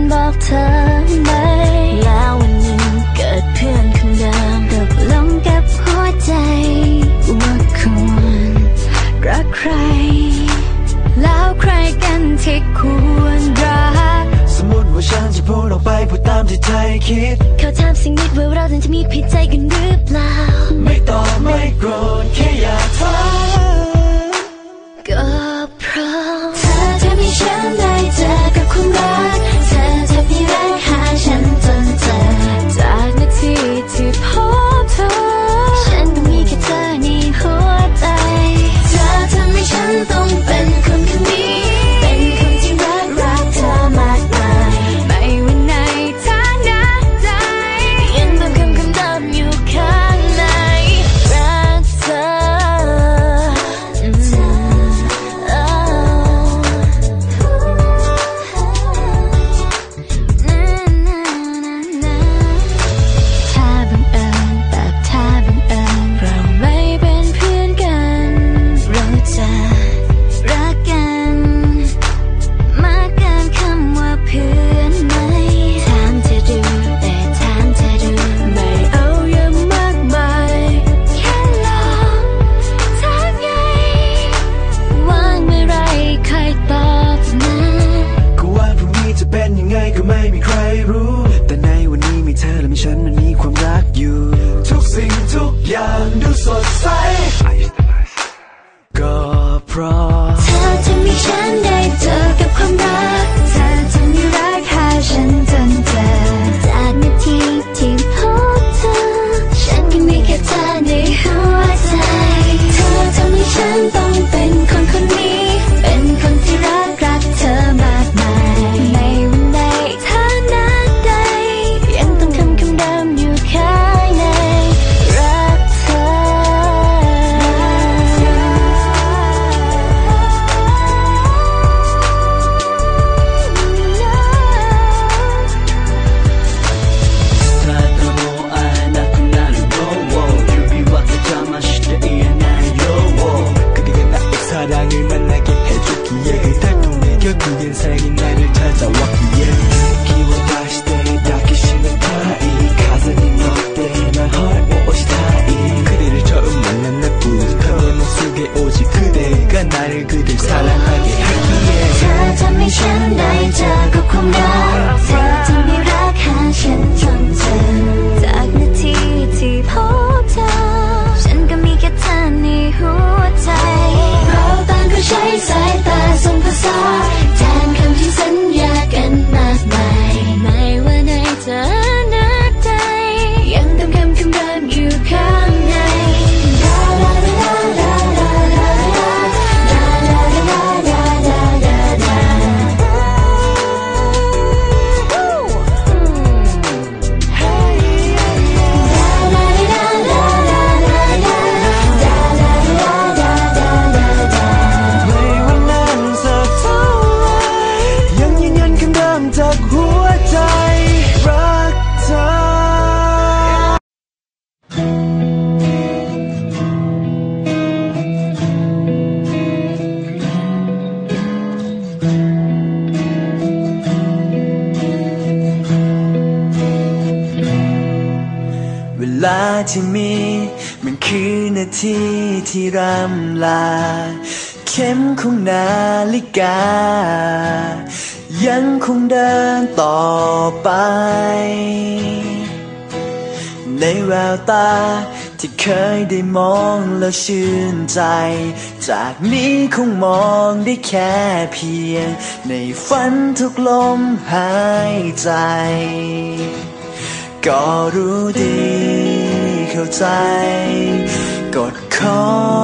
นบอกเธอไหมแล้ววันหนึ่งเกิดเพื่อนคนเดิมตกลงกับหัวใจ ว่าควรรักใคร แล้วใครกันที่ควรรัก สมมติว่าฉันจะพูดออกไปพูดตามที่ใจคิด เขาถามสิ่งนิดว่าเราจะมีผิดใจกันหรือเปล่า ไม่ตอบไม่โกรธแค่อยากฟังามจากหัวใจรักเธอเวลาที่มีมันคือนาทีที่ร่ำลา เข็มของนาฬิกา ยังคงเดินต่อไป ในแววตาที่เคยได้มองแล้วชื่นใจ จากนี้คงมองได้แค่เพียง ในฝันทุกลมหายใจ ก็รู้ดีเข้าใจ กดขอ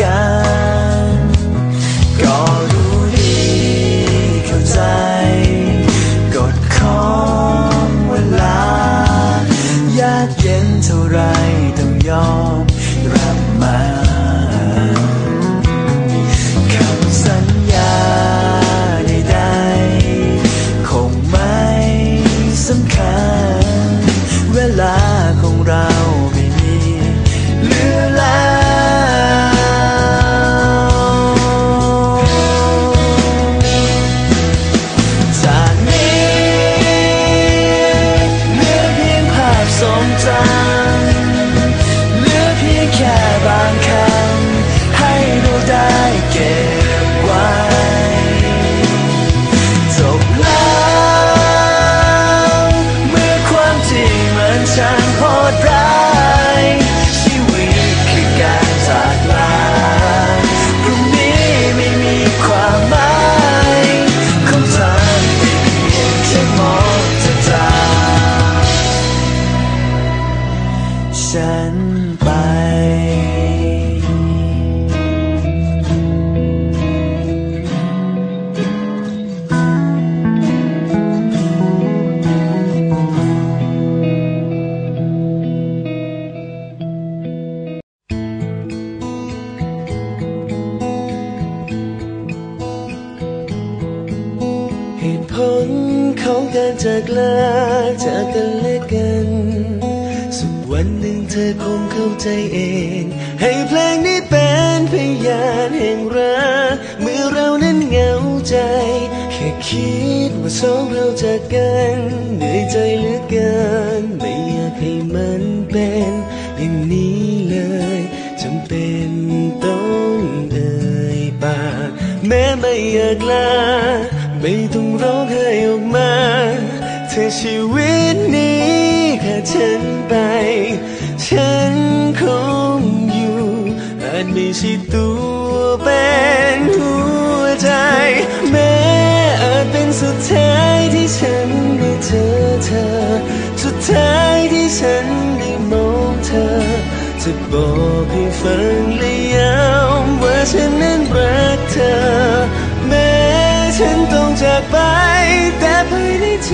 จ ฉันไป เหตุผลของการจากลาจากกันและกัน วันหนึ่งเธอคงเข้าใจเอง ให้เพลงนี้เป็นพยานแห่งรักเมื่อเรานั้นเหงาใจ แค่คิดว่าสองเราจากกันเหนื่อยใจเหลือเกิน ไม่อยากให้มันเป็นอย่างนี้เลยจำเป็นต้องเอ่ยปากแม้ไม่อยากลาไม่ต้องร้องไห้ออกมา ถ้าชีวิตนี้ถ้าฉันไป ฉันคงอยู่อาจไม่ใช่ตัวเป็นหัวใจ แม้อาจเป็นสุดท้ายที่ฉันได้เจอเธอ สุดท้ายที่ฉันได้มองเธอ จะบอกให้ฟังและย้ำว่าฉันนั้นรักเธอ แม้ฉันต้องจากไป แต่ภายในใจ